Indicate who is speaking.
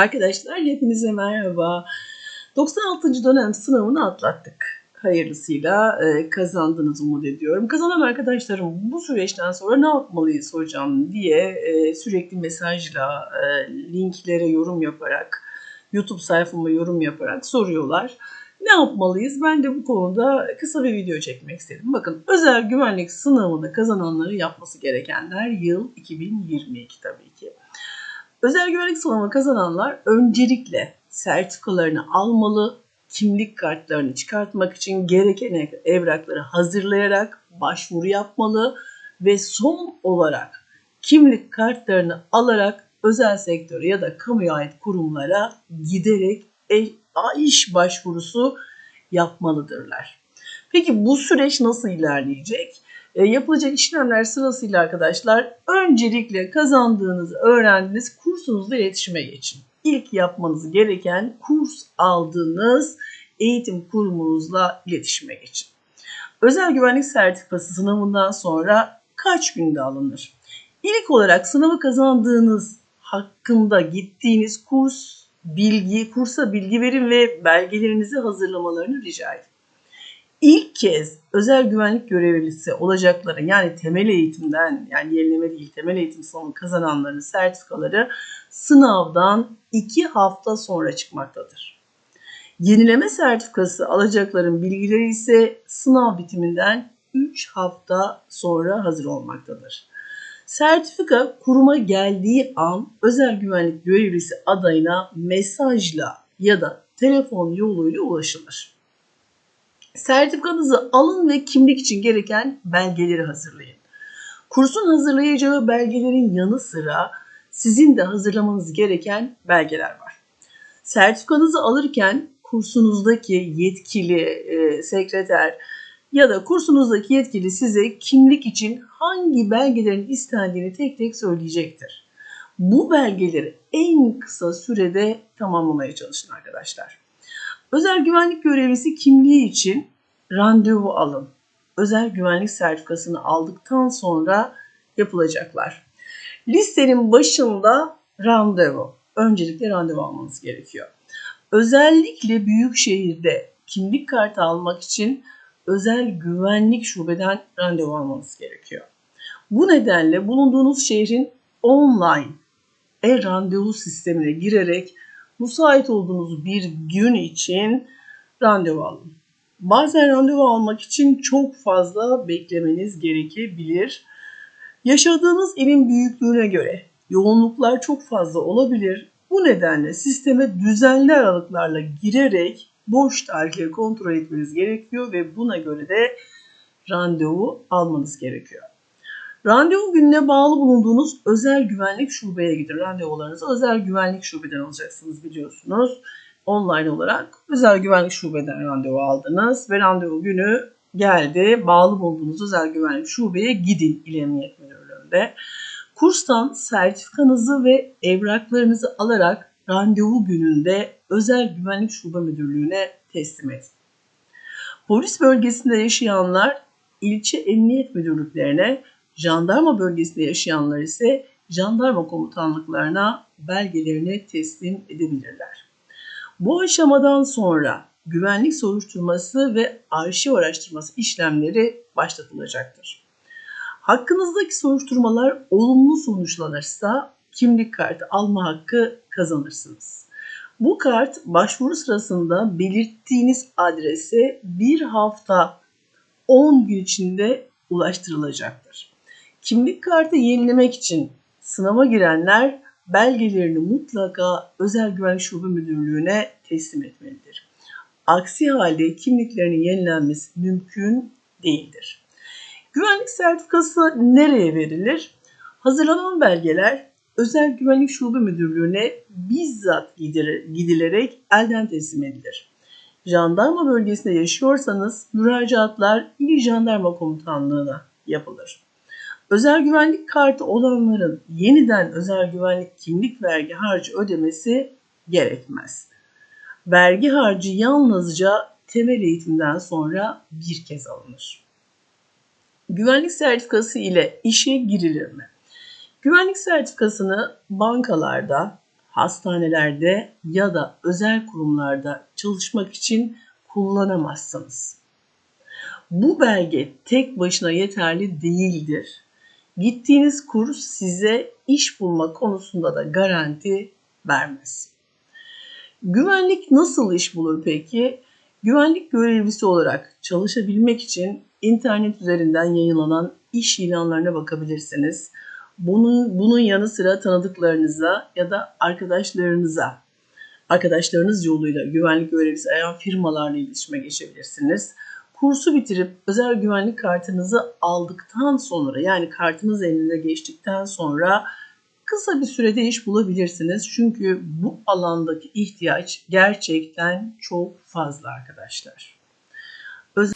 Speaker 1: Arkadaşlar hepinize merhaba. 96. dönem sınavını atlattık. Hayırlısıyla e, kazandınız umut ediyorum. Kazanan arkadaşlarım bu süreçten sonra ne yapmalıyız hocam diye e, sürekli mesajla, e, linklere yorum yaparak, YouTube sayfama yorum yaparak soruyorlar. Ne yapmalıyız? Ben de bu konuda kısa bir video çekmek istedim. Bakın özel güvenlik sınavını kazananları yapması gerekenler yıl 2022 tabii ki. Özel güvenlik sınavı kazananlar öncelikle sertifikalarını almalı, kimlik kartlarını çıkartmak için gereken evrakları hazırlayarak başvuru yapmalı ve son olarak kimlik kartlarını alarak özel sektöre ya da kamuya ait kurumlara giderek iş başvurusu yapmalıdırlar. Peki bu süreç nasıl ilerleyecek? E, yapılacak işlemler sırasıyla arkadaşlar öncelikle kazandığınız, öğrendiğiniz kursunuzla iletişime geçin. İlk yapmanız gereken kurs aldığınız eğitim kurumunuzla iletişime geçin. Özel güvenlik sertifikası sınavından sonra kaç günde alınır? İlk olarak sınavı kazandığınız hakkında gittiğiniz kurs, bilgi, kursa bilgi verin ve belgelerinizi hazırlamalarını rica edin ilk kez özel güvenlik görevlisi olacakları yani temel eğitimden yani yenileme değil temel eğitim sonu kazananların sertifikaları sınavdan 2 hafta sonra çıkmaktadır. Yenileme sertifikası alacakların bilgileri ise sınav bitiminden 3 hafta sonra hazır olmaktadır. Sertifika kuruma geldiği an özel güvenlik görevlisi adayına mesajla ya da telefon yoluyla ulaşılır. Sertifikanızı alın ve kimlik için gereken belgeleri hazırlayın. Kursun hazırlayacağı belgelerin yanı sıra sizin de hazırlamanız gereken belgeler var. Sertifikanızı alırken kursunuzdaki yetkili e, sekreter ya da kursunuzdaki yetkili size kimlik için hangi belgelerin istendiğini tek tek söyleyecektir. Bu belgeleri en kısa sürede tamamlamaya çalışın arkadaşlar. Özel güvenlik görevlisi kimliği için randevu alın. Özel güvenlik sertifikasını aldıktan sonra yapılacaklar. Listenin başında randevu. Öncelikle randevu almanız gerekiyor. Özellikle büyük şehirde kimlik kartı almak için özel güvenlik şubeden randevu almanız gerekiyor. Bu nedenle bulunduğunuz şehrin online e-randevu sistemine girerek müsait olduğunuz bir gün için randevu alın. Bazen randevu almak için çok fazla beklemeniz gerekebilir. Yaşadığınız ilin büyüklüğüne göre yoğunluklar çok fazla olabilir. Bu nedenle sisteme düzenli aralıklarla girerek boş tarihleri kontrol etmeniz gerekiyor ve buna göre de randevu almanız gerekiyor. Randevu gününe bağlı bulunduğunuz özel güvenlik şubeye gidin. Randevularınızı özel güvenlik şubeden alacaksınız biliyorsunuz. Online olarak özel güvenlik şubeden randevu aldınız ve randevu günü geldi. Bağlı bulunduğunuz özel güvenlik şubeye gidin İl Emniyet. Kurstan sertifikanızı ve evraklarınızı alarak randevu gününde özel güvenlik şube müdürlüğüne teslim edin. Polis bölgesinde yaşayanlar ilçe emniyet müdürlüklerine Jandarma bölgesinde yaşayanlar ise jandarma komutanlıklarına belgelerini teslim edebilirler. Bu aşamadan sonra güvenlik soruşturması ve arşiv araştırması işlemleri başlatılacaktır. Hakkınızdaki soruşturmalar olumlu sonuçlanırsa kimlik kartı alma hakkı kazanırsınız. Bu kart başvuru sırasında belirttiğiniz adrese bir hafta 10 gün içinde ulaştırılacaktır. Kimlik kartı yenilemek için sınava girenler belgelerini mutlaka Özel Güvenlik Şube Müdürlüğü'ne teslim etmelidir. Aksi halde kimliklerinin yenilenmesi mümkün değildir. Güvenlik sertifikası nereye verilir? Hazırlanan belgeler Özel Güvenlik Şube Müdürlüğü'ne bizzat gidilerek elden teslim edilir. Jandarma bölgesinde yaşıyorsanız müracaatlar İl Jandarma Komutanlığı'na yapılır. Özel güvenlik kartı olanların yeniden özel güvenlik kimlik vergi harcı ödemesi gerekmez. Vergi harcı yalnızca temel eğitimden sonra bir kez alınır. Güvenlik sertifikası ile işe girilir mi? Güvenlik sertifikasını bankalarda, hastanelerde ya da özel kurumlarda çalışmak için kullanamazsınız. Bu belge tek başına yeterli değildir. Gittiğiniz kurs size iş bulma konusunda da garanti vermez. Güvenlik nasıl iş bulur peki? Güvenlik görevlisi olarak çalışabilmek için internet üzerinden yayınlanan iş ilanlarına bakabilirsiniz. Bunun, bunun yanı sıra tanıdıklarınıza ya da arkadaşlarınıza, arkadaşlarınız yoluyla güvenlik görevlisi arayan firmalarla iletişime geçebilirsiniz. Kursu bitirip özel güvenlik kartınızı aldıktan sonra yani kartınız elinize geçtikten sonra kısa bir sürede iş bulabilirsiniz. Çünkü bu alandaki ihtiyaç gerçekten çok fazla arkadaşlar. Özel...